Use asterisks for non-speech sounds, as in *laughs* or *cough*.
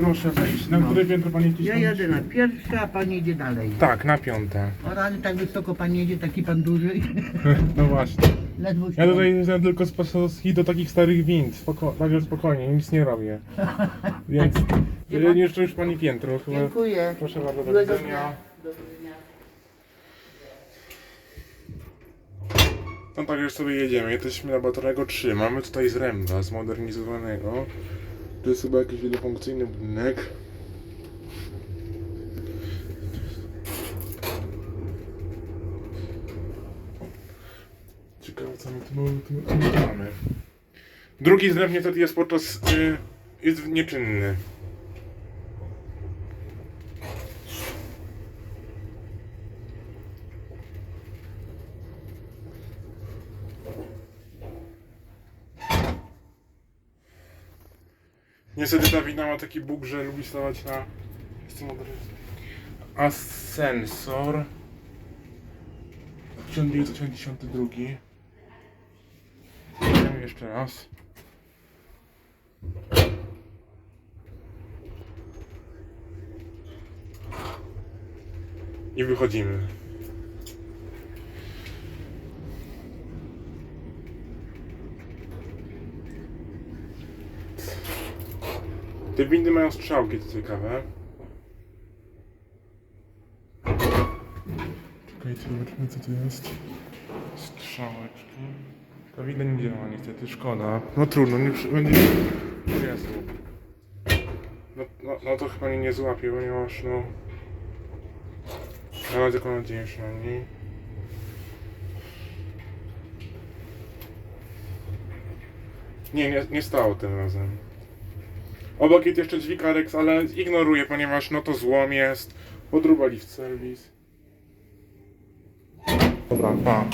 Proszę wejść. Na które piętro pani Ja wcisnąć? jadę na pierwsze, a pani idzie dalej. Tak, na piąte. O rany, tak wysoko pan jedzie, taki pan duży. *laughs* No właśnie. Ledwo się Ja tutaj znam tylko z pasoski do takich starych wind. Spoko także spokojnie, nic nie robię. *laughs* Więc ja nie jeszcze już pani piętro chyba. Dziękuję. Proszę bardzo, do Miłego widzenia. dnia. Do widzenia. No tak już sobie jedziemy. Jesteśmy na Batorego 3. Mamy tutaj zręba zmodernizowanego. To jest chyba jakiś wielofunkcyjny budynek. Ciekawe co my tu, mamy-. Drugi zręb niestety jest podczas... Y, jest nieczynny. Niestety ta wina ma taki bóg, że lubi stawać na... Jestem odrysy. Ascensor. 1982. Idziemy jeszcze raz. I wychodzimy. Te windy mają strzałki, co ciekawe. Czekajcie, zobaczmy co tu jest. Strzałeczki. Ta winda nie działa niestety, szkoda. No trudno, nie przy... będzie... Jezu. No, no, no to chyba mnie nie złapie, ponieważ no... Ja mam taką nadzieję przynajmniej. Nie, nie, nie stało tym razem. Obok jest jeszcze dźwig ale ignoruję, ponieważ no to złom jest. Podróba lift service. Dobra, pa.